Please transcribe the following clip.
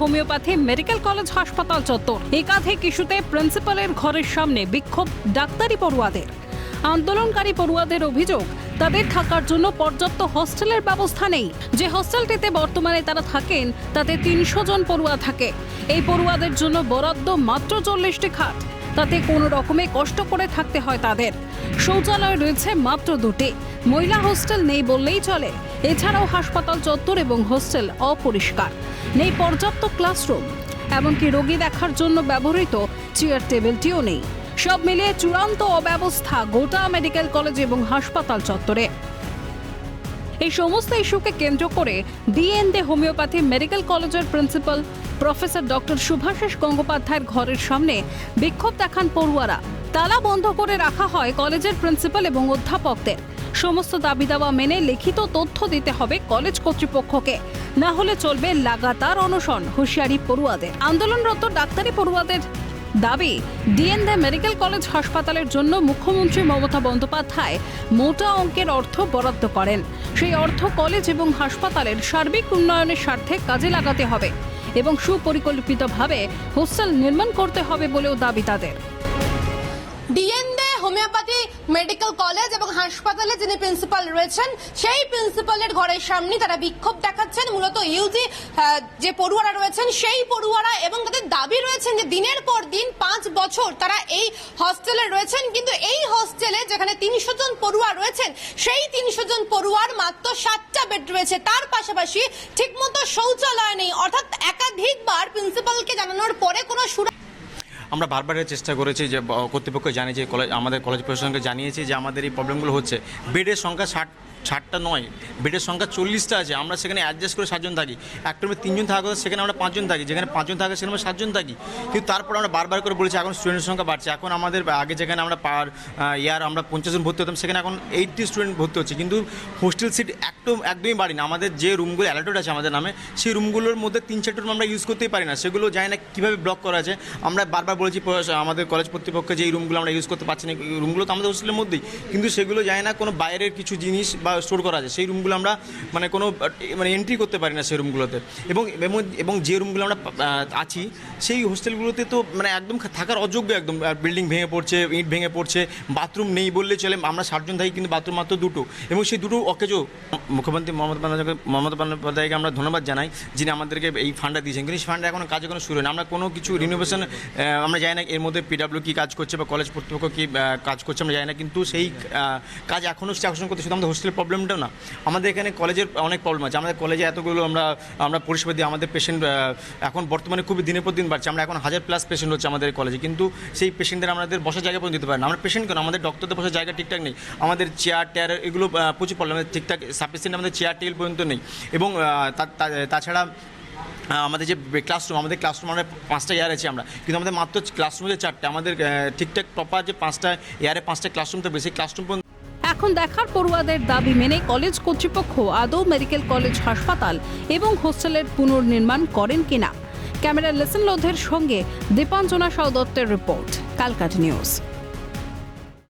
Homeopathy medical college হাসপাতাল চত্বর। একাধিক ইস্যুতে প্রিন্সিপালের ঘরের সামনে বিক্ষোভ ডাক্তারি পড়ুয়াদের। আন্দোলনকারী পড়ুয়াদের অভিযোগ, তাদের থাকার জন্য পর্যাপ্ত হস্টেলের ব্যবস্থা নেই। যে হস্টেলটিতে বর্তমানে তারা থাকেন, তাতে তিনশো জন পড়ুয়া থাকে। এই পড়ুয়াদের জন্য বরাদ্দ মাত্র চল্লিশটি খাট। তাতে কোনো রকমে কষ্ট করে থাকতে হয় তাদের। শৌচালয় রয়েছে মাত্র দুটি। মহিলা হোস্টেল নেই বললেই চলে। এছাড়াও হাসপাতাল চত্বর এবং হোস্টেল অপরিষ্কার। নেই পর্যাপ্ত ক্লাসরুম। এমনকি রোগী দেখার জন্য ব্যবহৃত চেয়ার টেবিলটিও নেই। সব মিলিয়ে চূড়ান্ত অব্যবস্থা গোটা মেডিকেল কলেজ এবং হাসপাতাল চত্বরে। এই সমস্ত ইস্যুকে কেন্দ্র করে ডিএনডে হোমিওপ্যাথি মেডিকেল কলেজের প্রিন্সিপাল প্রফেসর ডক্টর শুভাশিস গঙ্গোপাধ্যায়ের ঘরের সামনে বিক্ষোভ দেখান পড়ুয়ারা। তালা বন্ধ করে রাখা হয় কলেজের প্রিন্সিপাল এবং অধ্যাপকদের। সমস্ত দাবি দাওয়া মেনে লিখিত তথ্য দিতে হবে কলেজ কর্তৃপক্ষকে। না হলে চলবে লাগাতার অনশন, হুঁশিয়ারি পড়ুয়াদের। আন্দোলনরত ডাক্তারি পড়ুয়াদের দাবি ডিএন ডিএনদে মেডিকেল কলেজ হাসপাতালের জন্য মুখ্যমন্ত্রী মমতা বন্দ্যোপাধ্যায় মোটা অঙ্কের অর্থ বরাদ্দ করেন। সেই অর্থ কলেজ এবং হাসপাতালের সার্বিক উন্নয়নের স্বার্থে কাজে লাগাতে হবে। এবং সুপরিকল্পিতভাবে হোস্টেল নির্মাণ করতে হবে বলেও দাবি তাদের। ডিএনডে হোমিওপ্যাথি, মেডিকেল কলেজ এবং হাসপাতালে যিনি প্রিন্সিপাল রয়েছেন, সেই প্রিন্সিপালের ঘরের সামনে তারা বিক্ষোভ দেখাচ্ছেন। মূলত ইউজি যে পড়ুয়ারা রয়েছেন, সেই পড়ুয়ারা এবং তাদের দাবি রয়েছেন যে দিনের পর দিন পাঁচ বছর তারা এই হস্টেলে রয়েছেন। কিন্তু এই হস্টেলে যেখানে তিনশো জন পড়ুয়া রয়েছেন, সেই তিনশো জন পড়ুয়ার মাত্র সাতটা বেড রয়েছে। তার পাশাপাশি ঠিকমতো শৌচালয় নেই। অর্থাৎ একাধিকবার প্রিন্সিপালকে জানানোর পরে কোনো সুরা আমরা বারবারের চেষ্টা করেছি যে কর্তৃপক্ষ জানিয়েছি কলেজ আমাদের কলেজ প্রশাসনকে জানিয়েছি যে আমাদের এই প্রবলেমগুলো হচ্ছে। বেডের সংখ্যা ষাট ষাটটা নয়, বেডের সংখ্যা চল্লিশটা আছে, আমরা সেখানে অ্যাডজাস্ট করে সাতজন থাকি। একটা রুমে তিনজন থাকা কথা, সেখানে আমরা পাঁচজন থাকি, যেখানে পাঁচজন থাকে সেখানে আমরা সাতজন থাকি। কিন্তু তারপর আমরা বারবার করে বলেছি, এখন স্টুডেন্টের সংখ্যা বাড়ছে। এখন আমাদের, আগে যেখানে আমরা পার ইয়ার আমরা পঞ্চাশ জন ভর্তি হতাম, সেখানে এখন এইটটি স্টুডেন্ট ভর্তি হচ্ছে। কিন্তু হোস্টেল সিট একদম একদমই বাড়ি না আমাদের যে রুমগুলো অ্যালার্টেড আছে আমাদের নামে, সেই রুমগুলোর মধ্যে তিন চারটে রুম আমরা ইউজ করতেই পারি না। সেগুলো জানি না কীভাবে ব্লক করা আছে। আমরা বারবার বলেছি আমাদের কলেজ কর্তৃপক্ষ যে এই রুমগুলো আমরা ইউজ করতে পারছি না রুমগুলো তো আমাদের হোস্টেলের মধ্যেই। কিন্তু সেগুলো যায় না, কোনো বাইরের কিছু জিনিস বা স্টোর করা আছে, সেই রুমগুলো আমরা মানে কোনো মানে এন্ট্রি করতে পারি না সেই রুমগুলোতে এবং, এবং- যে রুমগুলো আমরা আছি, সেই হোস্টেলগুলোতে তো মানে একদম থাকার অযোগ্য একদম বিল্ডিং ভেঙে পড়ছে, ইট ভেঙে পড়ছে বাথরুম নেই বললে চলে, আমরা ষাটজন থাকি কিন্তু বাথরুম মাত্র দুটো। এবং সেই দুটো অকেজো মুখ্যমন্ত্রী মমতা বন্দ্যোপাধ্যায় মমতা বন্দ্যোপাধ্যায়কে আমরা ধন্যবাদ জানাই, যিনি আমাদেরকে এই ফান্ডটা দিয়েছেন। কিন্তু সেই ফান্ডে এখনও কাজ এখনও শুরু হয়নি। আমরা কোনো কিছু রিনোভেশন আমরা জানি না এর মধ্যে পিডাব্লিউ কী কাজ করছে বা কলেজ কর্তৃপক্ষ কী কাজ করছে, আমরা জানি না, কিন্তু সেই কাজ এখনও আকর্ষণ করতে শুধু আমাদের হোস্টেলের প্রবলেমটাও না। আমাদের এখানে কলেজের অনেক প্রবলেম আছে। আমাদের কলেজে এতগুলো আমরা আমরা পরিষেবা দিই, আমাদের পেশেন্ট এখন বর্তমানে খুবই দিনের পর দিন বাড়ছে। আমরা এখন হাজার প্লাস পেশেন্ট হচ্ছে আমাদের কলেজে। কিন্তু সেই পেশেন্টদের আমাদের বসার জায়গা পর্যন্ত দিতে পারি না। আমরা পেশেন্ট কেন? আমাদের ডক্টরদের বসার জায়গা ঠিকঠাক নেই। আমাদের চেয়ার টেয়ার এগুলো প্রচুর প্রবলেম ঠিকঠাক সাফিসিয়েন্ট আমাদের চেয়ার টেবিল পর্যন্ত নেই। এবং তাছাড়া আমাদের যে ক্লাসরুম আমাদের ক্লাসরুম আমরা পাঁচটা ইয়ার আছে আমরা। কিন্তু আমাদের মাত্র ক্লাসরুম হচ্ছে চারটে। আমাদের ঠিকঠাক প্রপার যে পাঁচটা ইয়ারে পাঁচটা ক্লাসরুম তো বেশি ক্লাসরুম পর্যন্ত এখন দেখার পড়ুয়াদের দাবি মেনে কলেজ কর্তৃপক্ষ আদৌ মেডিকেল কলেজ হাসপাতাল এবং হোস্টেলের পুনর্নির্মাণ করেন কিনা? ক্যামেরা লেসন লোধের সঙ্গে দীপাঞ্জনা সাউ দত্তের রিপোর্ট, কালকাটা নিউজ।